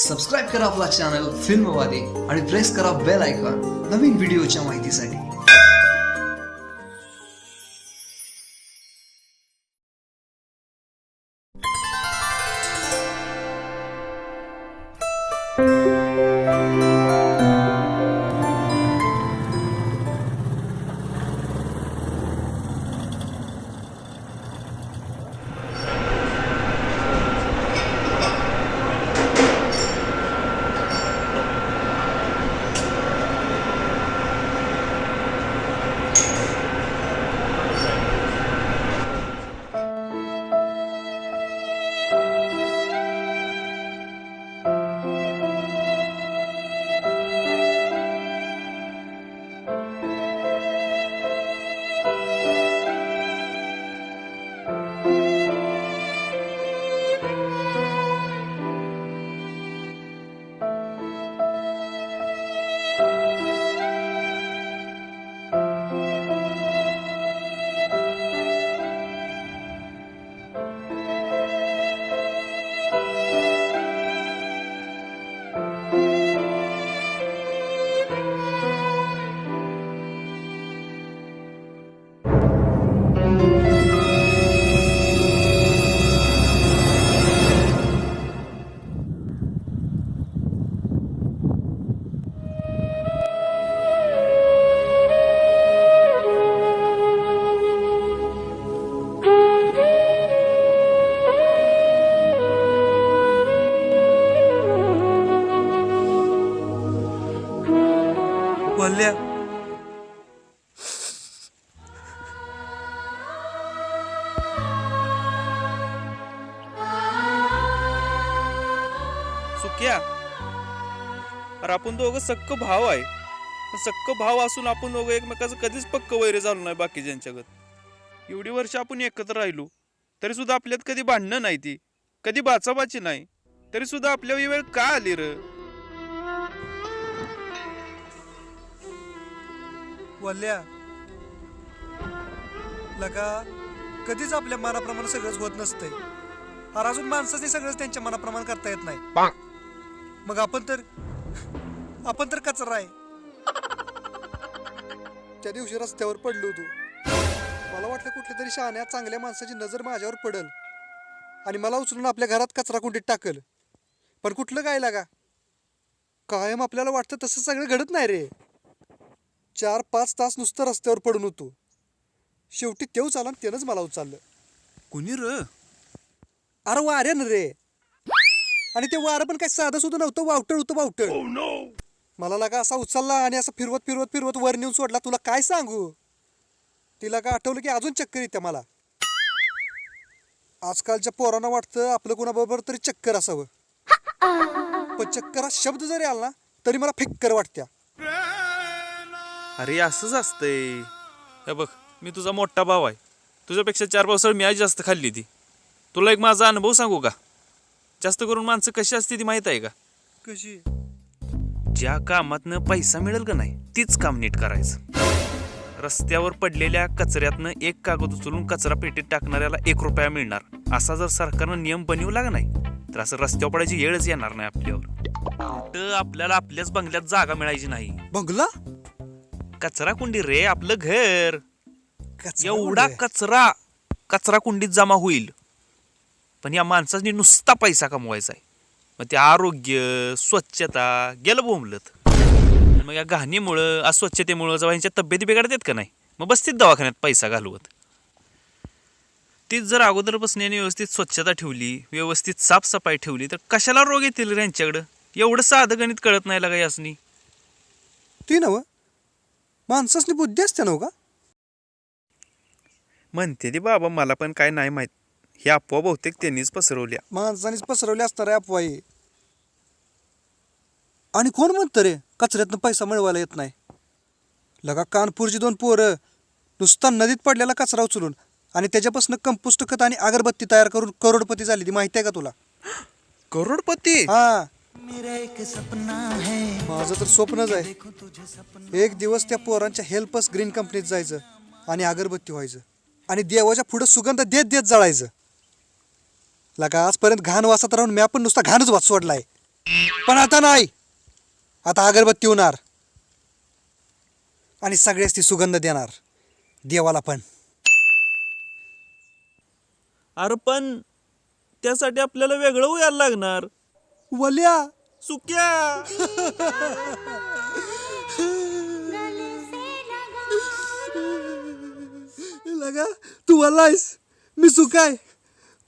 Subscribe करा आपला channel फिल्मवादी आणि प्रेस करा बेल आयकॉन नवीन व्हिडिओच्या माहितीसाठी. वल्ल्या सुक्या अरे आपण दोघं सक्क भाव आहे. पण सक्क भाव असून आपण दोघं एकमेकाचं कधीच पक्क वैरे झालो नाही बाकीच्यांच्यागत एवढी वर्ष आपण एकत्र राहिलो तरी सुद्धा आपल्यात कधी भांडणं नाही ती. कधी बाचाबाची नाही. तरी सुद्धा आपल्या वेळ का आली र? वल्ल्या लगा कधीच आपल्या मनाप्रमाणे सगळंच होत नसतंय. अरे अजून माणसाने सगळंच त्यांच्या मनाप्रमाणे करता येत नाही. मग आपण तर आपण तर कचरा आहे. त्या दिवशी रस्त्यावर पडलो होतो. मला वाटलं कुठल्या तरी शहाण्या चांगल्या माणसाची नजर माझ्यावर पडल आणि मला उचलून आपल्या घरात कचरा कुंडीत टाकल. पण कुठलं काय लागा कायम आपल्याला वाटतं तसं सगळं घडत नाही रे. चार पाच तास नुसतं रस्त्यावर पडून होतो. शेवटी तेवच आला आणि त्यानंच मला उचललं. कुणी र? अरे वाऱ्यानं रे. आणि ते वारं पण काय साधं सुद्धा नव्हतं वावटळ होतं वावटळ. मला लागा असा उचलला आणि असं फिरवत फिरवत फिरवत वर नेऊन सोडला. तुला काय सांगू? तिला का आठवलं की अजून चक्कर येते मला? आजकालच्या पोरांना वाटतं आपलं कोणाबरोबर तरी चक्कर असावं. पण चक्कर हा शब्द जरी आला ना तरी मला फिक्कर वाटत्या. अरे असंच असतंय. हे बघ मी तुझा मोठा भाव आहे. तुझ्यापेक्षा चार पावसाळ मी आज जास्त खाल्ली ती. तुला एक माझा अनुभव सांगू का? जास्त करून माणसं कशी असते ती माहीत आहे का? कशी? ज्या कामातनं पैसा मिळेल का नाही तीच काम नीट करायचं. रस्त्यावर पडलेल्या कचऱ्यातनं एक कागद उचलून कचरा पेटीत टाकणाऱ्याला एक रुपया मिळणार. असा जर सरकारनं नियम बनवला का नाही तर असं रस्त्यावर पडायची वेळच येणार नाही आपल्यावर. आपल्याला आपल्याच बंगल्यात जागा मिळायची नाही. बंगला? कचरा कुंडी रे आपलं घर. एवढा. कचरा कचरा कुंडीत जमा होईल. पण या माणसाने नुसता पैसा कमवायचा आहे. मग ते आरोग्य स्वच्छता गेलं बोंबलत. मग या घाणीमुळं अस्वच्छतेमुळं जेव्हा ह्यांच्या तब्येती बिघडतात का नाही मग बसतीत दवाखान्यात पैसा घालवत. तीच जर अगोदरपासून यांनी व्यवस्थित स्वच्छता ठेवली व्यवस्थित साफसफाई ठेवली तर कशाला रोग येतील रे यांच्याकडं? एवढं साधं गणित कळत नाही लागा यासनी. ती नव माणसासनी बुद्धी असते नव का म्हणते ती बाबा मला पण काय नाही माहीत. हे अफवा बहुतेक त्यांनीच पसरवल्या. माणसानेच पसरवले असणार आहे अफवाई आणि कोण म्हणतं रे कचऱ्यातनं पैसा मिळवायला येत नाही. लगा कानपूरची दोन पोरं नुसता नदीत पडलेला कचरा उचलून आणि त्याच्यापासून कंपोस्ट खत आणि अगरबत्ती तयार करून करोडपती झाली ती. माहिती आहे का तुला? करोडपती? हा है. माझं तर स्वप्नच आहे. एक दिवस त्या पोरांच्या हेल्पस ग्रीन कंपनीत जायचं आणि अगरबत्ती व्हायचं. आणि देवाच्या पुढं सुगंध देत देत जळायचं. लगा आजपर्यंत घाण वासात राहून मी पण नुसता घाणच वाच सोडलाय. पण आता नाही. आता अगरबत्ती होणार. आणि सगळेच ती सुगंध देणार. देवाला पण. अरे पण त्यासाठी आपल्याला वेगळं उयायला लागणार. वल्या सुक्या. लगा तू वल्लायस मी सुकाय.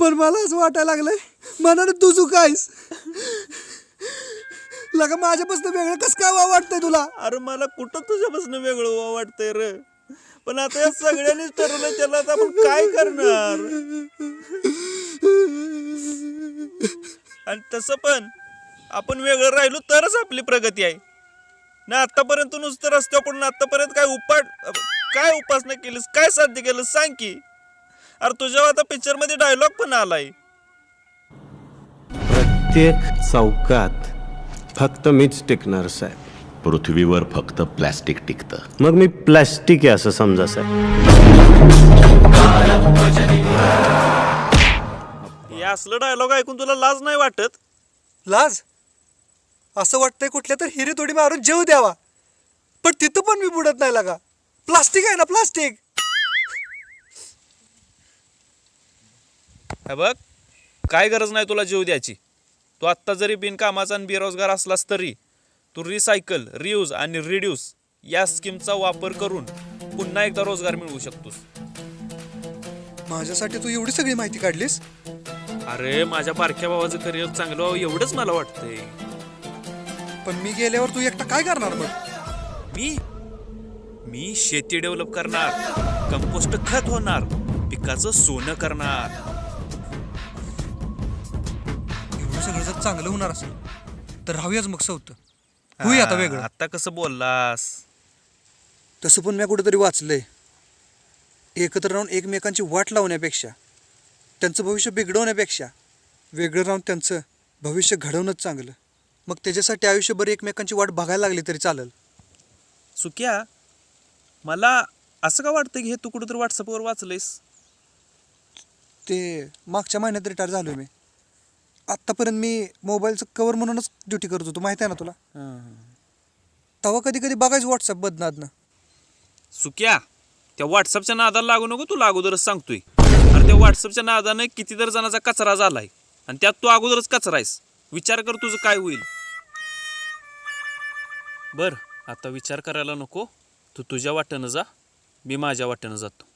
पण मला असं वाटायला लागलंय मनानं तू सुकायस. लगा माझ्यापासून वेगळं कसं काय वा वाटतंय तुला? अरे मला कुठं तुझ्यापासून वेगळं व्हावं वाटतंय र? पण आता या सगळ्यांनीच ठरवलं त्याला आता आपण काय करणार? आणि तसं पण. आपण वेगळं राहिलो तरच आपली प्रगती आहे. ना आतापर्यंत तू नुसतं रस्त्यावर पडून आतापर्यंत काय उपाट काय उपासना केलीस काय साध्य केलं सांग की. अरे तुझ्या आता पिक्चरमध्ये डायलॉग पण आलाय. प्रत्येक चौकात फक्त मीच टिकणार साहेब. पृथ्वीवर फक्त प्लॅस्टिक टिकतं. मग मी प्लॅस्टिक आहे असं समजा साहेब. असलं डायलॉग ऐकून तुला लाज नाही वाटत? लाज? असं वाटतंय कुठल्या तर हिरे तोडी मारून जेव द्यावा. पण तिथं पण मी बुडत नाही लागा. प्लास्टिक आहे ना प्लास्टिक. हे बघ काय गरज नाही तुला जीव द्यायची. तू आत्ता जरी बिनकामाचा आणि बेरोजगार असलास तरी तू रिसायकल रियूज आणि रिड्यूस या स्कीमचा वापर करून पुन्हा एकदा रोजगार मिळवू शकतोस. माझ्यासाठी तू एवढी सगळी माहिती काढलीस? अरे माझ्या बारक्या भावाचं करिअर चांगलं व्हावं एवढंच मला वाटतंय. पण मी गेल्यावर तू एकटा काय करणार मग? मी? मी शेती डेव्हलप करणार कंपोस्ट खत होणार पिकाचं सोनं करणार. एवढं सगळं जर चांगलं होणार असेल तर राहूयाच मग सवत होई आता वेगळं. आता कसं बोललास? तसं पण मी कुठेतरी वाचलंय. एकत्र राहून एकमेकांची वाट लावण्यापेक्षा त्यांचं भविष्य बिघडवण्यापेक्षा वेगळं राहून त्यांचं भविष्य घडवणंच चांगलं. मग त्याच्यासाठी आयुष्यभर एकमेकांची वाट बघायला लागली तरी चालेल. सुक्या मला असं का वाटतं की हे तू कुठं तर व्हॉट्सअपवर वाचलंयस? ते मागच्या महिन्यात रिटायर झालो मी. आत्तापर्यंत मी मोबाईलचं कवर म्हणूनच ड्युटी करत होतो. माहिती आहे ना तुला? तेव्हा कधी कधी बघायचं व्हॉट्सअप बदनात ना सुक्या त्या व्हॉट्सअपच्या नादाला लागू नको तू अगोदरच सांगतोय. त्या व्हॉट्सअपच्या नादानं कितीतर जणाचा कचरा झालाय. आणि त्यात तू अगोदरच कचरा आहेस. विचार कर तुझं काय होईल. बर आता विचार करायला नको. तू तुझ्या वाट्यानं जा. मी माझ्या वाट्यानं जातो.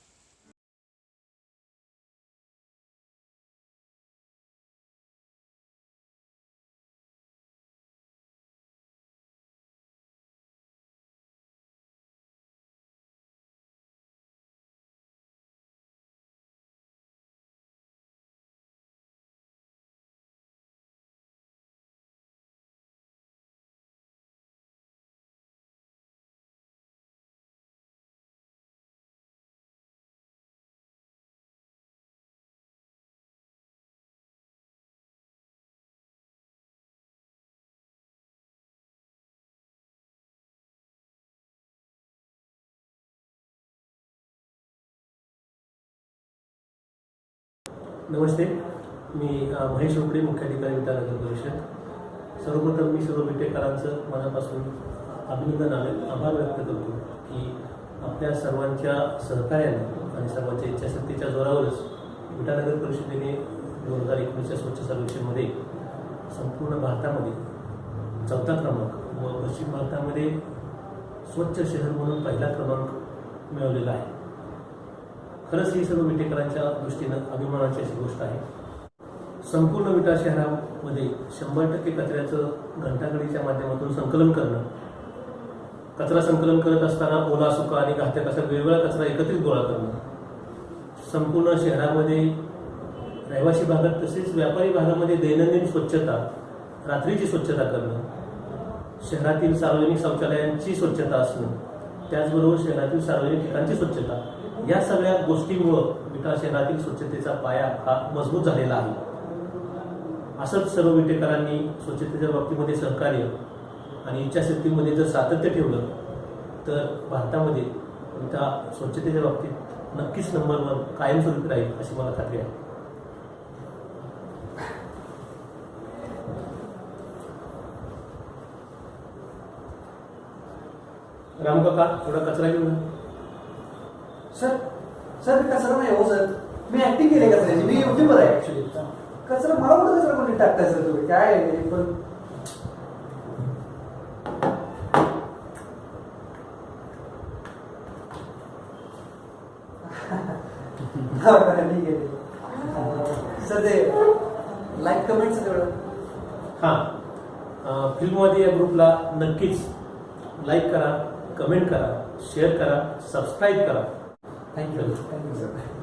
नमस्ते. मी महेश रोकडे मुख्याधिकारी विद्यानगर परिषद. सर्वप्रथम मी सर्व विटेकरांचं मनापासून अभिनंदन आणि आभार व्यक्त करतो की आपल्या सर्वांच्या सहकार्याने आणि सर्वांच्या इच्छाशक्तीच्या जोरावरच विटानगर परिषदेने दोन हजार एकोणीसच्या स्वच्छ सर्वेक्षणमध्ये संपूर्ण भारतामध्ये चौथा क्रमांक व पश्चिम भारतामध्ये स्वच्छ शहर म्हणून पहिला क्रमांक मिळवलेला आहे. खरंच ही सर्व विटेकरांच्या दृष्टीनं अभिमानाची अशी गोष्ट आहे. संपूर्ण विटा शहरामध्ये शंभर टक्के कचऱ्याचं घंटागडीच्या माध्यमातून संकलन करणं कचरा संकलन करत असताना ओला सुका आणि घातक असा वेगवेगळा कचरा एकत्रित गोळा करणं संपूर्ण शहरामध्ये रहिवासी भागात तसेच व्यापारी भागामध्ये दैनंदिन स्वच्छता रात्रीची स्वच्छता करणं शहरातील सार्वजनिक शौचालयांची स्वच्छता असणं त्याचबरोबर शहरातील सार्वजनिक ठिकाणची स्वच्छता. या सगळ्या गोष्टींमुळं विटा शहरातील स्वच्छतेचा पाया हा मजबूत झालेला आहे. असंच सर्व विटेकरांनी स्वच्छतेच्या बाबतीमध्ये सहकार्य आणि इच्छाशक्तीमध्ये जर सातत्य ठेवलं तर भारतामध्ये विटा स्वच्छतेच्या बाबतीत नक्कीच नंबर वन कायमस्वरूपी राहील अशी मला खात्री आहे. रामू काका थोडा कचरा घेऊन. सर सर मी कचरा नाही हो सर. मी ऍक्टिंग केली कचऱ्याची. मी युट्यूबर आहे ऍक्च्युली कचरा मला कुठं कचरा कोणी टाकताय सर तुम्ही? काय पण हा, सर ते लाईक कमेंट तेवढं हां. फिल्मवादी या ग्रुपला नक्कीच लाईक करा. कमेंट करा शेअर करा सबस्क्राईब करा. Thank you thank you sir